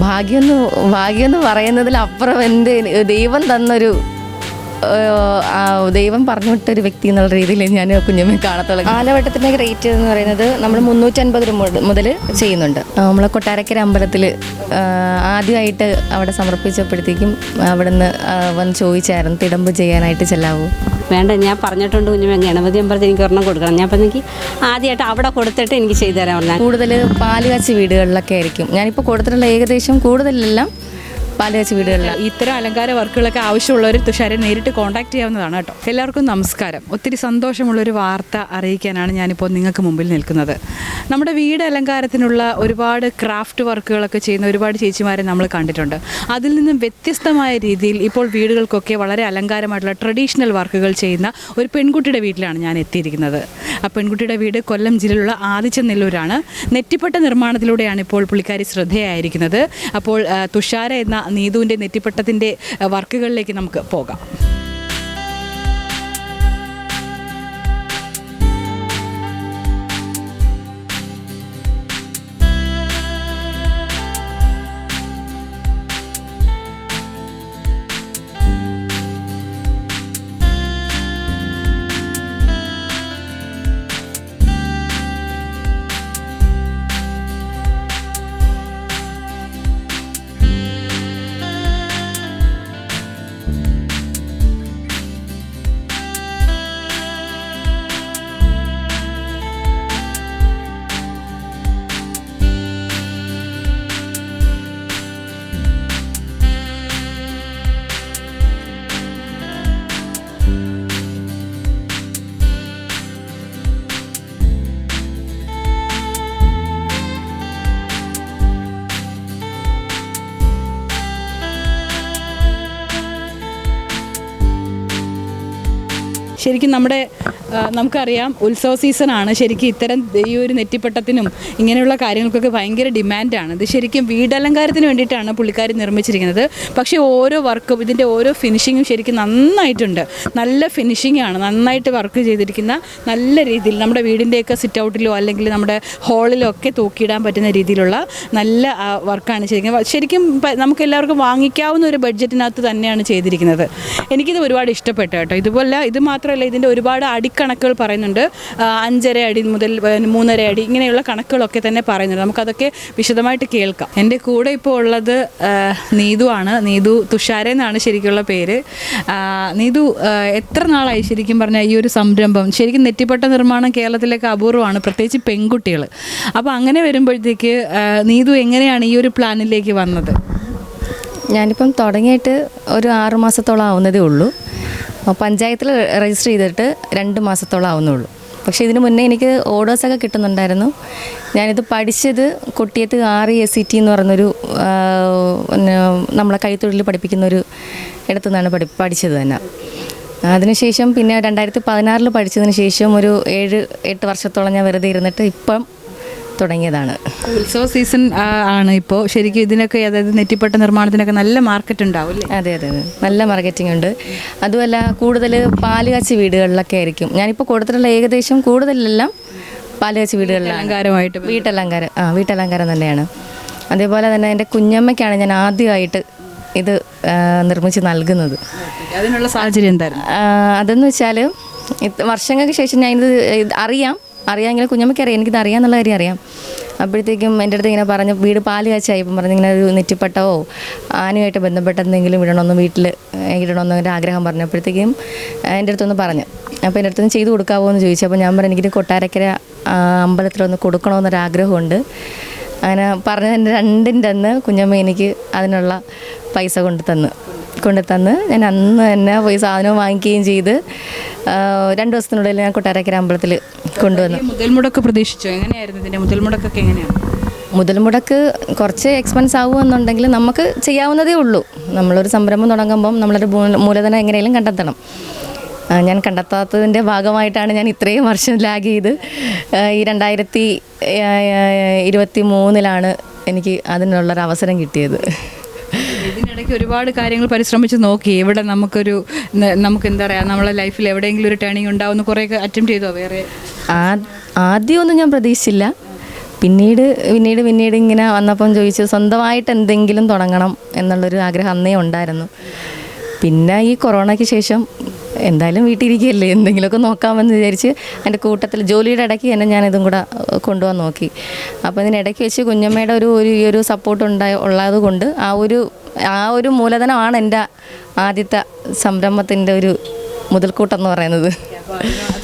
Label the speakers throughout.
Speaker 1: ഭാഗ്യം എന്ന് ഭാഗ്യം എന്ന് പറയുന്നതിലപ്പുറം എന്റെ ദൈവം തന്നൊരു ദൈവം പറഞ്ഞു വിട്ടൊരു വ്യക്തി എന്നുള്ള രീതിയിൽ ഞാൻ കുഞ്ഞമ്മ കാണത്തുള്ളൂ ആലവട്ടത്തിന്റെ റേറ്റ് എന്ന് പറയുന്നത് നമ്മൾ മുന്നൂറ്റൻപത് രൂപ മുതൽ ചെയ്യുന്നുണ്ട്. നമ്മളെ കൊട്ടാരക്കര അമ്പലത്തിൽ ആദ്യമായിട്ട് അവിടെ സമർപ്പിച്ചപ്പോഴത്തേക്കും അവിടുന്ന് വന്ന് ചോദിച്ചായിരുന്നു തിടമ്പ് ചെയ്യാനായിട്ട് ചെല്ലാവൂ?
Speaker 2: വേണ്ട ഞാൻ പറഞ്ഞിട്ടുണ്ട് കുഞ്ഞു ഗണപതി അമ്പലത്തിൽ എനിക്ക് ഒരെണ്ണം കൊടുക്കണം. ഞാൻ അപ്പം എനിക്ക് ആദ്യമായിട്ട് അവിടെ കൊടുത്തിട്ട് എനിക്ക് ചെയ്തു തരാൻ പറഞ്ഞാൽ.
Speaker 1: കൂടുതൽ പാലുകാച്ചി വീടുകളിലൊക്കെ ആയിരിക്കും. ഞാനിപ്പോൾ കൊടുത്തിട്ടുള്ള ഏകദേശം കൂടുതലെല്ലാം പാലുകാച്ചി വീടുകളിൽ
Speaker 3: ഇത്തരം അലങ്കാര വർക്കുകളൊക്കെ ആവശ്യമുള്ളവർ തുഷാരെ നേരിട്ട് കോൺടാക്ട് ചെയ്യാവുന്നതാണ് കേട്ടോ. എല്ലാവർക്കും നമസ്കാരം. ഒത്തിരി സന്തോഷമുള്ള ഒരു വാർത്ത അറിയിക്കാനാണ് ഞാനിപ്പോൾ നിങ്ങൾക്ക് മുമ്പിൽ നിൽക്കുന്നത്. നമ്മുടെ വീട് അലങ്കാരത്തിനുള്ള ഒരുപാട് ക്രാഫ്റ്റ് വർക്കുകളൊക്കെ ചെയ്യുന്ന ഒരുപാട് ചേച്ചിമാരെ നമ്മൾ കണ്ടിട്ടുണ്ട്. അതിൽ നിന്നും വ്യത്യസ്തമായ രീതിയിൽ ഇപ്പോൾ വീടുകൾക്കൊക്കെ വളരെ അലങ്കാരമായിട്ടുള്ള ട്രഡീഷണൽ വർക്കുകൾ ചെയ്യുന്ന ഒരു പെൺകുട്ടിയുടെ വീട്ടിലാണ് ഞാൻ എത്തിയിരിക്കുന്നത്. ആ പെൺകുട്ടിയുടെ വീട് കൊല്ലം ജില്ലയിലുള്ള ആദിച്ചനെല്ലൂരാണ്. നെറ്റിപ്പട്ട നിർമ്മാണത്തിലൂടെയാണ് ഇപ്പോൾ പുള്ളിക്കാരി ശ്രദ്ധയായിരിക്കുന്നത്. അപ്പോൾ തുഷാര എന്ന നീതുവിന്റെ നെറ്റിപ്പട്ടത്തിന്റെ വർക്കുകളിലേക്ക് നമുക്ക് പോകാം. ശരിക്കും നമ്മുടെ നമുക്കറിയാം ഉത്സവ സീസണാണ് ശരിക്കും ഇത്തരം ഈ ഒരു നെറ്റിപ്പട്ടത്തിനും ഇങ്ങനെയുള്ള കാര്യങ്ങൾക്കൊക്കെ ഭയങ്കര ഡിമാൻഡാണ് ഇത് ശരിക്കും വീടലങ്കാരത്തിന് വേണ്ടിയിട്ടാണ് പുള്ളിക്കാരി നിർമ്മിച്ചിരിക്കുന്നത്. പക്ഷേ ഓരോ വർക്കും ഇതിന്റെ ഓരോ ഫിനിഷിങ്ങും ശരിക്കും നന്നായിട്ടുണ്ട്. നല്ല ഫിനിഷിംഗ് ആണ്. നന്നായിട്ട് വർക്ക് ചെയ്തിരിക്കുന്ന നല്ല രീതിയിൽ നമ്മുടെ വീടിന്റെയൊക്കെ സിറ്റ് ഔട്ടിലോ അല്ലെങ്കിൽ നമ്മുടെ ഹാളിലോ ഒക്കെ തൂക്കിയിടാൻ പറ്റുന്ന രീതിയിലുള്ള നല്ല വർക്കാണ് ശരിക്കും ശരിക്കും നമുക്ക് എല്ലാവർക്കും വാങ്ങിക്കാവുന്ന ഒരു ബഡ്ജറ്റിനകത്ത് തന്നെയാണ് ചെയ്തിരിക്കുന്നത്. എനിക്കിത് ഒരുപാട് ഇഷ്ടപ്പെട്ടു കേട്ടോ. ഇതുപോലെ ഇത് മാത്രമല്ല ഇതിന്റെ ഒരുപാട് അടിക്കണക്കുകൾ പറയുന്നുണ്ട്. അഞ്ചര അടി മുതൽ മൂന്നര അടി ഇങ്ങനെയുള്ള കണക്കുകളൊക്കെ തന്നെ പറയുന്നുണ്ട്. നമുക്കതൊക്കെ വിശദമായിട്ട് കേൾക്കാം. എന്റെ കൂടെ ഇപ്പോൾ ഉള്ളത് നീതു ആണ്. നീതു തുഷാര എന്നാണ് ശരിക്കുള്ള പേര്. നീതു എത്ര നാളായി ശരിക്കും പറഞ്ഞാൽ ഈ ഒരു സംരംഭം? ശരിക്കും നെറ്റിപ്പട്ട നിർമ്മാണം കേരളത്തിലേക്ക് അപൂർവമാണ് പ്രത്യേകിച്ച് പെൺകുട്ടികൾ. അപ്പോൾ അങ്ങനെ വരുമ്പോഴത്തേക്ക് നീതു എങ്ങനെയാണ് ഈ ഒരു പ്ലാനിലേക്ക് വന്നത്?
Speaker 1: ഞാനിപ്പം തുടങ്ങിയിട്ട് ഒരു ആറുമാസത്തോളം ആവുന്നതേ ഉള്ളൂ. പഞ്ചായത്തിൽ രജിസ്റ്റർ ചെയ്തിട്ട് രണ്ട് മാസത്തോളം ആവുന്നുള്ളൂ. പക്ഷേ ഇതിന് മുന്നേ എനിക്ക് ഓർഡേഴ്സൊക്കെ കിട്ടുന്നുണ്ടായിരുന്നു. ഞാനിത് പഠിച്ചത് കൊട്ടിയത്ത് ആർ എസ് സി ടി എന്ന് പറഞ്ഞൊരു നമ്മളെ കൈത്തൊഴിൽ പഠിപ്പിക്കുന്ന ഒരു ഇടത്തു നിന്നാണ് പഠി പഠിച്ചത് തന്നെ. അതിനുശേഷം പിന്നെ രണ്ടായിരത്തി പതിനാറിൽ പഠിച്ചതിന് ശേഷം ഒരു ഏഴ് എട്ട് വർഷത്തോളം ഞാൻ വെറുതെ ഇരുന്നിട്ട് ഇപ്പം തുടങ്ങിയതാണ്.
Speaker 3: ഉത്സവ സീസൺ ആണ് ഇപ്പോൾ ശരിക്കും ഇതിനൊക്കെ അതായത് നെറ്റിപ്പട്ട നിർമ്മാണത്തിനൊക്കെ നല്ല മാർക്കറ്റ് ഉണ്ടാവും
Speaker 1: അതെ അതെ അതെ. നല്ല മാർക്കറ്റിംഗ് ഉണ്ട്. അതുമല്ല കൂടുതൽ പാലുകാച്ചി വീടുകളിലൊക്കെ ആയിരിക്കും. ഞാനിപ്പോൾ കൊടുത്തിട്ടുള്ള ഏകദേശം കൂടുതലെല്ലാം പാലുകാച്ചി വീടുകളിൽ
Speaker 3: അലങ്കാരമായിട്ട്
Speaker 1: വീട്ടലങ്കാരം ആ വീട്ടലങ്കാരം തന്നെയാണ്. അതേപോലെ തന്നെ എന്റെ കുഞ്ഞമ്മയ്ക്കാണ് ഞാൻ ആദ്യമായിട്ട് ഇത് നിർമ്മിച്ച് നൽകുന്നത്.
Speaker 3: അതിനുള്ള സാഹചര്യം എന്തായിരുന്നു?
Speaker 1: അതെന്ന് വെച്ചാൽ വർഷങ്ങൾക്ക് ശേഷം ഞാൻ ഇത് അറിയാം. അറിയാമെങ്കിലും കുഞ്ഞമ്മയ്ക്ക് അറിയാം. എനിക്കിത് അറിയാമെന്നുള്ള കാര്യം അറിയാം. അപ്പോഴത്തേക്കും എന്റെ അടുത്ത് ഇങ്ങനെ പറഞ്ഞു വീട് പാൽ കാച്ചായപ്പം പറഞ്ഞു ഇങ്ങനെ ഒരു നെറ്റിപ്പട്ടവോ ആനയുമായിട്ട് ബന്ധപ്പെട്ട എന്തെങ്കിലും ഇടണമെന്ന് വീട്ടിൽ ഇടണമെന്ന് ഒരു ആഗ്രഹം പറഞ്ഞപ്പോഴത്തേക്കും എന്റെ അടുത്തൊന്ന് പറഞ്ഞു. അപ്പോൾ എന്റെ അടുത്തൊന്ന് ചെയ്ത് കൊടുക്കാവോ എന്ന് ചോദിച്ചു. അപ്പോൾ ഞാൻ പറഞ്ഞു എനിക്കിത് കൊട്ടാരക്കര അമ്പലത്തിലൊന്ന് കൊടുക്കണമെന്നൊരാഗ്രഹമുണ്ട്. അങ്ങനെ പറഞ്ഞ എന്റെ രണ്ടിന്റെ അന്ന് കുഞ്ഞമ്മ എനിക്ക് അതിനുള്ള പൈസ കൊണ്ടു തന്നു. കൊണ്ടു തന്ന് ഞാൻ അന്ന് തന്നെ പോയി സാധനം വാങ്ങിക്കുകയും ചെയ്ത് രണ്ട് ദിവസത്തിനുള്ളിൽ ഞാൻ കൊട്ടാരക്കര അമ്പലത്തിൽ കൊണ്ടുവന്നു.
Speaker 3: മുതൽമുടക്ക് മുതൽ മുടക്ക് പ്രതീക്ഷിച്ചോ? എങ്ങനെയായിരുന്നു ഇതിന്റെ മുതൽ മുടക്കൊക്കെ എങ്ങനെയാണ്?
Speaker 1: മുതൽ മുടക്ക് കുറച്ച് എക്സ്പെൻസ് ആവുമെന്നുണ്ടെങ്കിൽ നമുക്ക് ചെയ്യാവുന്നതേ ഉള്ളൂ. നമ്മളൊരു സംരംഭം തുടങ്ങുമ്പം നമ്മളൊരു മൂലധനം എങ്ങനെയെങ്കിലും കണ്ടെത്തണം. ഞാൻ കണ്ടെത്താത്തതിന്റെ ഭാഗമായിട്ടാണ് ഞാൻ ഇത്രയും വർഷം ലാഗ് ചെയ്ത് ഈ രണ്ടായിരത്തി ഇരുപത്തി മൂന്നിലാണ് എനിക്ക് അതിനുള്ളൊരു അവസരം കിട്ടിയത്.
Speaker 3: ഇതിനിടയ്ക്ക് ഒരുപാട് കാര്യങ്ങൾ പരിശ്രമിച്ച് നോക്കി. ഇവിടെ നമുക്കൊരു നമുക്ക് എന്താ പറയുക നമ്മളെ ലൈഫിൽ എവിടെയെങ്കിലും ഒരു ടേണിംഗ് ഉണ്ടാവുന്ന കുറേയൊക്കെ അറ്റംപ്റ്റ് ചെയ്തോ വേറെ?
Speaker 1: ആദ്യമൊന്നും ഞാൻ പ്രതീക്ഷിച്ചില്ല. പിന്നീട് പിന്നീട് പിന്നീട് ഇങ്ങനെ വന്നപ്പം ചോദിച്ചു സ്വന്തമായിട്ട് എന്തെങ്കിലും തുടങ്ങണം എന്നുള്ളൊരു ആഗ്രഹം അന്നേ ഉണ്ടായിരുന്നു. പിന്നെ ഈ കൊറോണയ്ക്ക് ശേഷം എന്തായാലും വീട്ടിലിരിക്കുകയല്ലേ? എന്തെങ്കിലുമൊക്കെ നോക്കാമെന്ന് വിചാരിച്ച് എന്റെ കൂട്ടത്തിൽ ജോലിയുടെ ഇടയ്ക്ക് തന്നെ ഞാൻ ഇതും കൂടെ കൊണ്ടുപോകാൻ നോക്കി. അപ്പോൾ ഇതിനിടയ്ക്ക് വെച്ച് കുഞ്ഞമ്മയുടെ ഒരു ഒരു ഈ ഒരു സപ്പോർട്ട് ഉണ്ടായ ഉള്ളത് കൊണ്ട് ആ ഒരു ആ ഒരു മൂലധനമാണ് എന്റെ ആദ്യത്തെ സംരംഭത്തിന്റെ ഒരു മുതൽക്കൂട്ടെന്ന് പറയുന്നത്.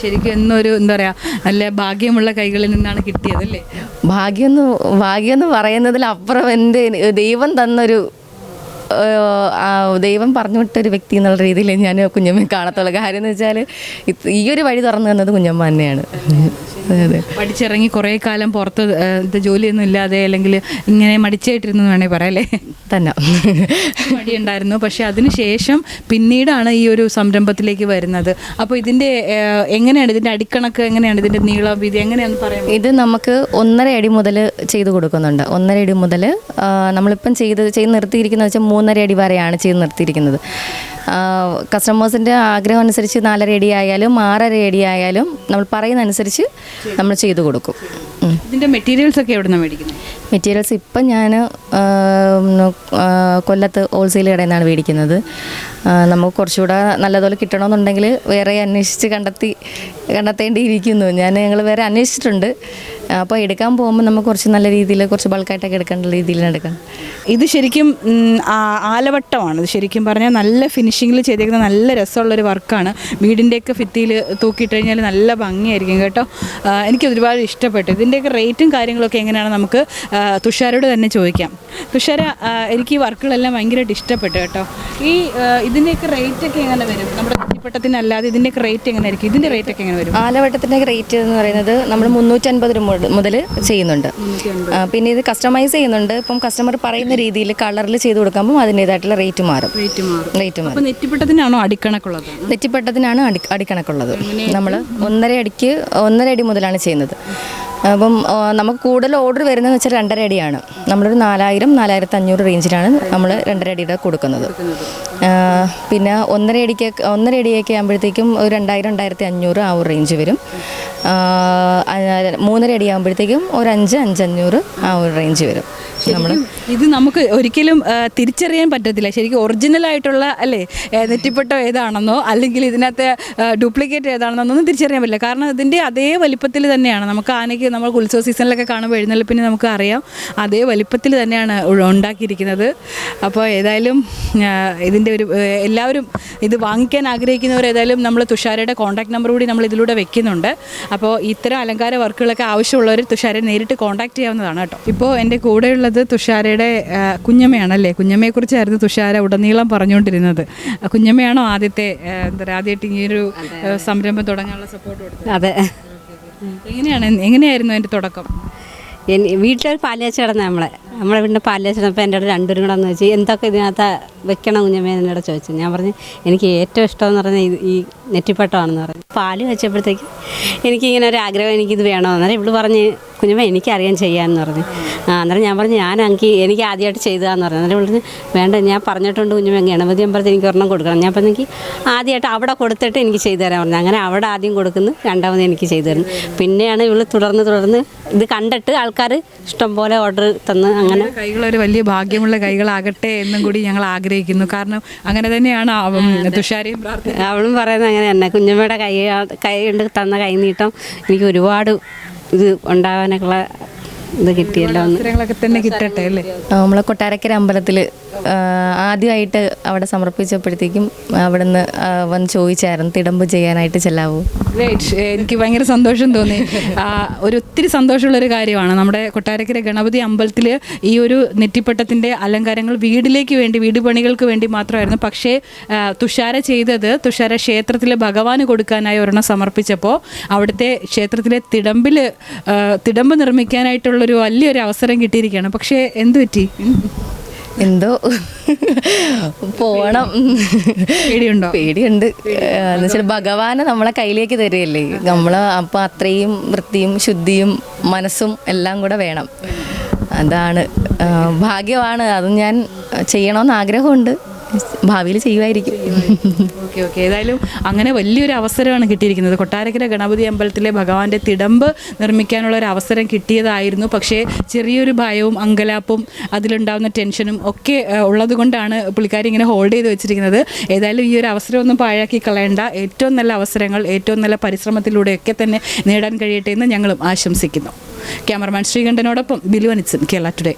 Speaker 3: ശരിക്കും എന്നൊരു എന്താ പറയുക നല്ല ഭാഗ്യമുള്ള കൈകളിൽ നിന്നാണ് കിട്ടിയത്
Speaker 1: അല്ലേ ഭാഗ്യം എന്ന് ഭാഗ്യം എന്ന് പറയുന്നതിൽ അപ്പുറം എന്റെ ദൈവം തന്നൊരു ദൈവം പറഞ്ഞു വിട്ടൊരു വ്യക്തി എന്നുള്ള രീതിയിൽ ഞാൻ കുഞ്ഞമ്മയെ കാണത്തുള്ളൂ. കാര്യം എന്ന് വെച്ചാൽ ഈ ഒരു വഴി തുറന്നു തന്നത് കുഞ്ഞമ്മ തന്നെയാണ്.
Speaker 3: പഠിച്ചിറങ്ങി കുറേ കാലം പുറത്ത് ജോലിയൊന്നും ഇല്ലാതെ അല്ലെങ്കിൽ ഇങ്ങനെ മടിച്ചായിട്ടിരുന്നു എന്ന് വേണേൽ പറയാം അല്ലേ?
Speaker 1: തന്നെ.
Speaker 3: മടിയുണ്ടായിരുന്നു. പക്ഷെ അതിനുശേഷം പിന്നീടാണ് ഈ ഒരു സംരംഭത്തിലേക്ക് വരുന്നത്. അപ്പോൾ ഇതിന്റെ എങ്ങനെയാണ് ഇതിന്റെ അടിക്കണക്ക് എങ്ങനെയാണ് ഇതിന്റെ നീളം വീതി എങ്ങനെയാണെന്ന് പറയാം
Speaker 1: ഇത് നമുക്ക് ഒന്നര അടി മുതൽ ചെയ്തു കൊടുക്കുന്നുണ്ട്. ഒന്നര അടി മുതൽ നമ്മളിപ്പം ചെയ്ത് ചെയ്ത് നിർത്തിയിരിക്കുന്നത് വെച്ചാൽ മൂന്നര അടി വരെയാണ് ചെയ്ത് നിർത്തിയിരിക്കുന്നത്. കസ്റ്റമേഴ്സിന്റെ ആഗ്രഹം അനുസരിച്ച് നാലര അടി ആയാലും ആറര അടി ആയാലും നമ്മൾ പറയുന്ന അനുസരിച്ച് നമ്മൾ ചെയ്ത് കൊടുക്കും.
Speaker 3: ഇതിന്റെ മെറ്റീരിയൽസ് ഒക്കെ എവിടെ നിന്നാണ് മേടിക്കുന്നത്?
Speaker 1: മെറ്റീരിയൽസ് ഇപ്പം ഞാൻ കൊല്ലത്ത് ഹോൾസെയിൽ കടയിൽ നിന്നാണ് മേടിക്കുന്നത്. നമുക്ക് കുറച്ചുകൂടെ നല്ലതുപോലെ കിട്ടണമെന്നുണ്ടെങ്കിൽ വേറെ അന്വേഷിച്ച് കണ്ടെത്തി കണ്ടെത്തേണ്ടിയിരിക്കുന്നു. ഞാൻ ഞങ്ങൾ വേറെ അന്വേഷിച്ചിട്ടുണ്ട്. അപ്പോൾ എടുക്കാൻ പോകുമ്പോൾ നമുക്ക് കുറച്ച് നല്ല രീതിയിൽ കുറച്ച് ബൾക്കായിട്ടൊക്കെ എടുക്കേണ്ട രീതിയിൽ എടുക്കാം.
Speaker 3: ഇത് ശരിക്കും ആലവട്ടമാണ്. ഇത് ശരിക്കും പറഞ്ഞാൽ നല്ല ഫിനിഷിങ്ങിൽ ചെയ്തേക്കുന്ന നല്ല രസമുള്ളൊരു വർക്കാണ്. വീടിന്റെയൊക്കെ ഭിത്തിയിൽ തൂക്കിയിട്ട് കഴിഞ്ഞാൽ നല്ല ഭംഗിയായിരിക്കും കേട്ടോ. എനിക്ക് ഒരുപാട് ഇഷ്ടപ്പെട്ടു. ഇതിന്റെയൊക്കെ റേറ്റും കാര്യങ്ങളൊക്കെ എങ്ങനെയാണ് നമുക്ക് തുഷാരോട് തന്നെ ചോദിക്കാം. തുഷാര എനിക്ക് ഈ വർക്കുകളെല്ലാം ഭയങ്കരമായിട്ട് ഇഷ്ടപ്പെട്ടു കേട്ടോ. ഈ ഇതിന്റെയൊക്കെ റേറ്റ് ഒക്കെ എങ്ങനെ വരും? നമ്മുടെ കുറ്റിപ്പട്ടത്തിനല്ലാതെ ഇതിന്റെയൊക്കെ റേറ്റ് എങ്ങനെ ആയിരിക്കും ഇതിന്റെ റേറ്റ് ഒക്കെ എങ്ങനെ വരും?
Speaker 1: ആലവട്ടത്തിന്റെ റേറ്റ് എന്ന് പറയുന്നത് നമ്മൾ മുന്നൂറ്റൻപത് രൂപ മുതൽ ചെയ്യുന്നുണ്ട്. പിന്നെ ഇത് കസ്റ്റമൈസ് ചെയ്യുന്നുണ്ട്. ഇപ്പം കസ്റ്റമർ പറയുന്ന രീതിയിൽ കളറിൽ ചെയ്ത് കൊടുക്കുമ്പോൾ അതിന്റെതായിട്ടുള്ള റേറ്റ് മാറും.
Speaker 3: റേറ്റ് മാറും. നെറ്റിപ്പട്ടത്തിനാണോ അടിക്കണക്കുള്ളത്?
Speaker 1: നെറ്റിപ്പട്ടത്തിനാണ് അടി അടിക്കണക്കുള്ളത്. നമ്മൾ ഒന്നര അടിക്ക് ഒന്നര അടി മുതലാണ് ചെയ്യുന്നത്. അപ്പം നമുക്ക് കൂടുതൽ ഓർഡർ വരുന്നതെന്ന് വെച്ചാൽ രണ്ടര അടിയാണ്. നമ്മളൊരു നാലായിരം നാലായിരത്തി അഞ്ഞൂറ് റേഞ്ചിലാണ് നമ്മൾ രണ്ടര അടിയുടെ കൊടുക്കുന്നത്. പിന്നെ ഒന്നര അടിക്ക് ഒന്നര അടിയൊക്കെ ആകുമ്പോഴത്തേക്കും ഒരു രണ്ടായിരം രണ്ടായിരത്തി അഞ്ഞൂറ് ആ ഒരു റേഞ്ച് വരും. മൂന്നര അടി ആകുമ്പോഴത്തേക്കും ഒരു അഞ്ച് അഞ്ചഞ്ഞൂറ് ആ ഒരു റേഞ്ച് വരും. നമ്മൾ
Speaker 3: ഇത് നമുക്ക് ഒരിക്കലും തിരിച്ചറിയാൻ പറ്റത്തില്ല. ശരിക്കും ഒറിജിനൽ ആയിട്ടുള്ള അല്ലേ നെറ്റിപ്പട്ടം ഏതാണെന്നോ അല്ലെങ്കിൽ ഇതിനകത്തെ ഡ്യൂപ്ലിക്കേറ്റ് ഏതാണെന്നോ ഒന്നും തിരിച്ചറിയാൻ പറ്റില്ല. കാരണം ഇതിന്റെ അതേ വലിപ്പത്തിൽ തന്നെയാണ്. നമുക്ക് ആനയ്ക്ക് നമ്മൾ ഉത്സവ സീസണിലൊക്കെ കാണുമ്പോൾ എഴുന്നള്ളിപ്പിന് നമുക്ക് അറിയാം. അതേ വലിപ്പത്തിൽ തന്നെയാണ് ഉണ്ടാക്കിയിരിക്കുന്നത്. അപ്പോൾ ഏതായാലും ഇതിന്റെ ഒരു എല്ലാവരും ഇത് വാങ്ങിക്കാൻ ആഗ്രഹിക്കുന്നവർ ഏതായാലും നമ്മൾ തുഷാരയുടെ കോൺടാക്ട് നമ്പർ കൂടി നമ്മൾ ഇതിലൂടെ വെക്കുന്നുണ്ട്. അപ്പോൾ ഇത്തരം അലങ്കാര വർക്കുകളൊക്കെ ആവശ്യമുള്ളവർ തുഷാരെ നേരിട്ട് കോൺടാക്ട് ചെയ്യാവുന്നതാണ് കേട്ടോ. ഇപ്പോൾ എന്റെ കൂടെയുള്ളത് തുഷാരയുടെ കുഞ്ഞമ്മയാണല്ലേ? കുഞ്ഞമ്മയെക്കുറിച്ചായിരുന്നു തുഷാര ഉടനീളം പറഞ്ഞുകൊണ്ടിരുന്നത്. കുഞ്ഞമ്മയാണോ ആദ്യത്തെ എന്താ പറയുക ആദ്യമായിട്ട് ഈ ഒരു സംരംഭം തുടങ്ങാനുള്ള സപ്പോർട്ട് കൊടുത്തത്?
Speaker 2: അതെ.
Speaker 3: എങ്ങനെയാണ് എങ്ങനെയായിരുന്നു അതിന്റെ തുടക്കം?
Speaker 2: വീട്ടിലൊരു പാലുകാച്ച കിടന്ന നമ്മളെ. നമ്മളെ വീടിന്റെ പാലിൽ ചെന്നപ്പോൾ എന്റെ അടുത്ത് രണ്ടുപേരും കൂടെ എന്ന് വെച്ച് എന്തൊക്കെ ഇതിനകത്ത് വെക്കണം കുഞ്ഞമ്മേ? എന്നോട് ചോദിച്ചു. ഞാൻ പറഞ്ഞു എനിക്ക് ഏറ്റവും ഇഷ്ടമെന്ന് പറഞ്ഞാൽ ഈ നെറ്റിപ്പട്ടമാണെന്ന് പറഞ്ഞു. പാൽ വെച്ചപ്പോഴത്തേക്ക് എനിക്കിങ്ങനെ ഒരു ആഗ്രഹം എനിക്കിത് വേണമെന്ന് ഇവൾ പറഞ്ഞ് കുഞ്ഞമ്മ എനിക്കറിയാൻ ചെയ്യാമെന്ന് പറഞ്ഞു. ആ അന്നേരം ഞാൻ പറഞ്ഞു ഞാൻ എനിക്ക് എനിക്ക് ആദ്യമായിട്ട് ചെയ്തതാന്ന് പറഞ്ഞു. അന്നേരം പറഞ്ഞു വേണ്ട ഞാൻ പറഞ്ഞിട്ടുണ്ട് കുഞ്ഞുമ്മ ഗണപതി അമ്പലത്തിൽ എനിക്ക് ഒരെണ്ണം കൊടുക്കണം. ഞാൻ പറഞ്ഞു ആദ്യമായിട്ട് അവിടെ കൊടുത്തിട്ട് എനിക്ക് ചെയ്തു തരാൻ പറഞ്ഞു. അങ്ങനെ അവിടെ ആദ്യം കൊടുക്കുന്നു രണ്ടാമത് എനിക്ക് ചെയ്തു തരുന്നു. പിന്നെയാണ് ഇവൾ തുടർന്ന് തുടർന്ന് ഇത് കണ്ടിട്ട് ആൾക്കാർ ഇഷ്ടം പോലെ ഓർഡർ തന്ന് അങ്ങനെ
Speaker 3: കൈകളൊരു വലിയ ഭാഗ്യമുള്ള കൈകളാകട്ടെ എന്നും കൂടി ഞങ്ങൾ ആഗ്രഹിക്കുന്നു. കാരണം അങ്ങനെ തന്നെയാണ് തുഷാരയും
Speaker 2: അവളും പറയുന്നത് അങ്ങനെ തന്നെ. കുഞ്ഞമ്മയുടെ കൈ കൈ കൊണ്ട് തന്ന കൈനീട്ടം എനിക്ക് ഒരുപാട് ഇത് ഉണ്ടാകാനൊക്കെ ഇത് കിട്ടിയല്ലോ
Speaker 3: അവസരങ്ങളൊക്കെ തന്നെ കിട്ടട്ടെ അല്ലേ?
Speaker 1: നമ്മളെ കൊട്ടാരക്കര അമ്പലത്തിൽ ആദ്യമായിട്ട് അവിടെ സമർപ്പിച്ചപ്പോഴത്തേക്കും അവിടുന്ന് നിന്ന് വന്ന് ചോദിച്ചായിരുന്നു തിടമ്പ് ചെയ്യാനായിട്ട് ചെല്ലാവൂ?
Speaker 3: ഗ്രേറ്റ് എനിക്ക് ഭയങ്കര സന്തോഷം തോന്നി. ഒരു ഒത്തിരി സന്തോഷമുള്ളൊരു കാര്യമാണ്. നമ്മുടെ കൊട്ടാരക്കര ഗണപതി അമ്പലത്തിൽ ഈ ഒരു നെറ്റിപ്പട്ടത്തിന്റെ അലങ്കാരങ്ങൾ വീടിലേക്ക് വേണ്ടി വീട് പണികൾക്ക് വേണ്ടി മാത്രമായിരുന്നു. പക്ഷേ തുഷാര ചെയ്തത് തുഷാര ക്ഷേത്രത്തിലെ ഭഗവാന് കൊടുക്കാനായി ഒരെണ്ണം സമർപ്പിച്ചപ്പോൾ അവിടുത്തെ ക്ഷേത്രത്തിലെ തിടമ്പിൽ തിടമ്പ് നിർമ്മിക്കാനായിട്ടുള്ളൊരു വലിയൊരു അവസരം കിട്ടിയിരിക്കുകയാണ്. പക്ഷേ എന്തു പറ്റി
Speaker 1: എന്തോ? പോണം.
Speaker 3: പേടിയുണ്ടോ?
Speaker 1: പേടിയുണ്ട്. എന്ന് വെച്ചാൽ ഭഗവാന് നമ്മളെ കയ്യിലേക്ക് തരികയല്ലേ? നമ്മൾ അപ്പോൾ അത്രയും വൃത്തിയും ശുദ്ധിയും മനസ്സും എല്ലാം കൂടെ വേണം. അതാണ് ഭാഗ്യമാണ്. അത് ഞാൻ ചെയ്യണമെന്ന് ആഗ്രഹമുണ്ട്. ഭാവിയിൽ ചെയ്യുമായിരിക്കും
Speaker 3: ഓക്കെ ഓക്കെ. ഏതായാലും അങ്ങനെ വലിയൊരു അവസരമാണ് കിട്ടിയിരിക്കുന്നത്. കൊട്ടാരക്കര ഗണപതി അമ്പലത്തിലെ ഭഗവാന്റെ തിടമ്പ് നിർമ്മിക്കാനുള്ള ഒരു അവസരം കിട്ടിയതായിരുന്നു. പക്ഷേ ചെറിയൊരു ഭയവും അങ്കലാപ്പും അതിലുണ്ടാകുന്ന ടെൻഷനും ഒക്കെ ഉള്ളത് കൊണ്ടാണ് പുള്ളിക്കാരി ഇങ്ങനെ ഹോൾഡ് ചെയ്ത് വെച്ചിരിക്കുന്നത്. ഏതായാലും ഈ ഒരു അവസരമൊന്നും പാഴാക്കി കളയേണ്ട. ഏറ്റവും നല്ല അവസരങ്ങൾ ഏറ്റവും നല്ല പരിശ്രമത്തിലൂടെയൊക്കെ തന്നെ നേടാൻ കഴിയട്ടെ എന്ന് ഞങ്ങളും ആശംസിക്കുന്നു. ക്യാമറമാൻ ശ്രീകണ്ഠനോടൊപ്പം ബിലുവനിച്ചൻ കേരള ടുഡേ.